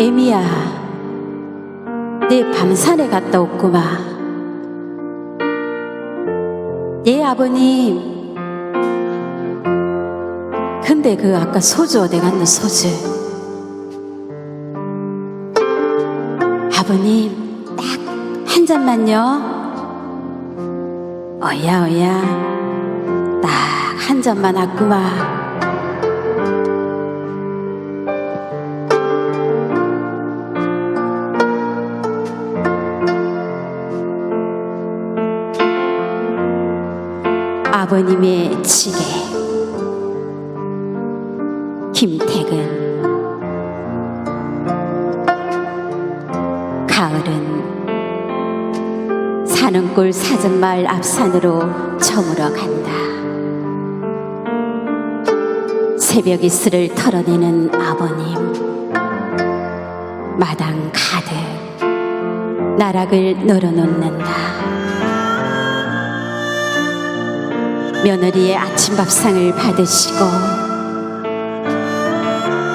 에미야, 내 밤산에 갔다 왔구마. 예, 아버님. 근데 그 아까 소주 어디 갔노, 소주? 아버님, 딱 한 잔만요. 어야, 어야. 딱 한 잔만 왔구마. 아버님의 지게 김택은 가을은 사는골 사정마을 앞산으로 저물어 간다. 새벽 이슬을 털어내는 아버님. 마당 가득 나락을 널어놓는다 며느리의 아침 밥상을 받으시고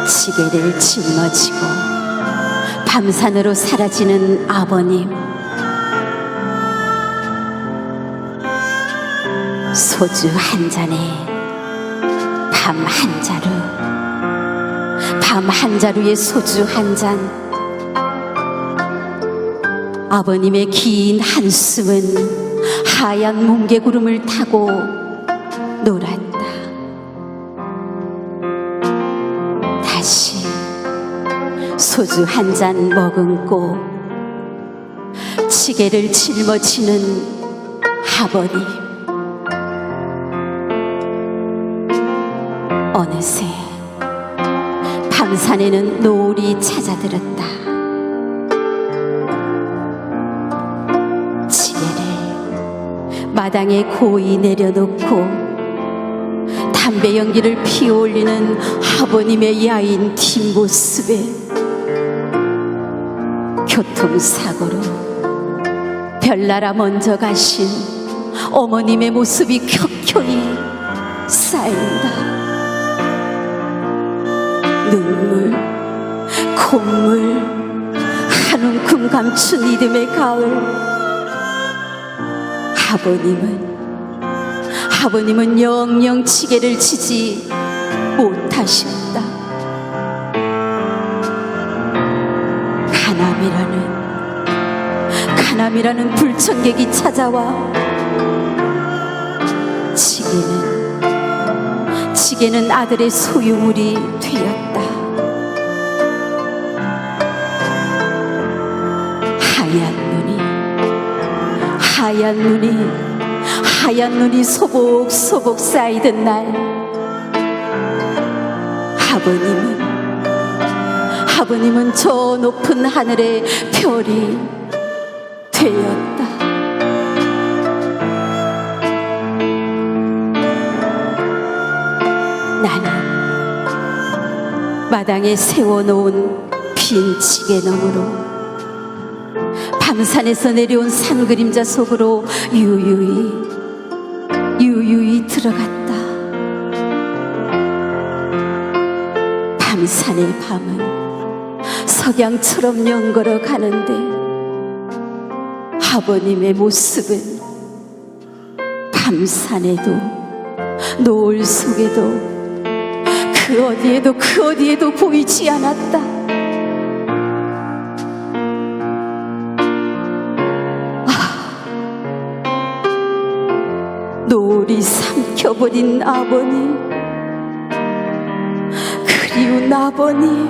시계를 짊어지고 밤산으로 사라지는 아버님 소주 한 잔에 밤 한 자루 밤 한 자루에 소주 한 잔. 아버님의 긴 한숨은 하얀 뭉게구름을 타고 놀았다. 다시 소주 한 잔 머금고 시계를 짊어지는 아버님. 어느새 밤산에는 노을이 찾아들었다. 시계를 마당에 고이 내려놓고 담배 연기를 피어올리는 아버님의 야인 뒷모습에 교통사고로 별나라 먼저 가신 어머님의 모습이 켜켜이 쌓인다. 눈물, 콧물, 한 움큼 감춘 이듬의 가을. 아버님은 아버님은 영영 치게를 치지 못하셨다. 가남이라는 가남이라는 불청객이 찾아와 치게는 치게는 아들의 소유물이 되었다. 하얀 눈이 하얀 눈이 하얀 눈이 소복소복 쌓이던 날 아버님은 아버님은 저 높은 하늘의 별이 되었다. 나는 마당에 세워놓은 빈 지게 너머로 밤산에서 내려온 산 그림자 속으로 유유히 유유히 들어갔다. 밤산의 밤은 석양처럼 연걸어 가는데 아버님의 모습은 밤산에도 노을 속에도 그 어디에도 그 어디에도 보이지 않았다. 노을이 삼켜버린 아버님. 그리운 아버님.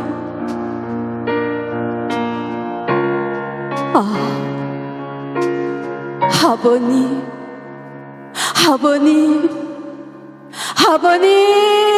아 아버님. 아버님. 아버님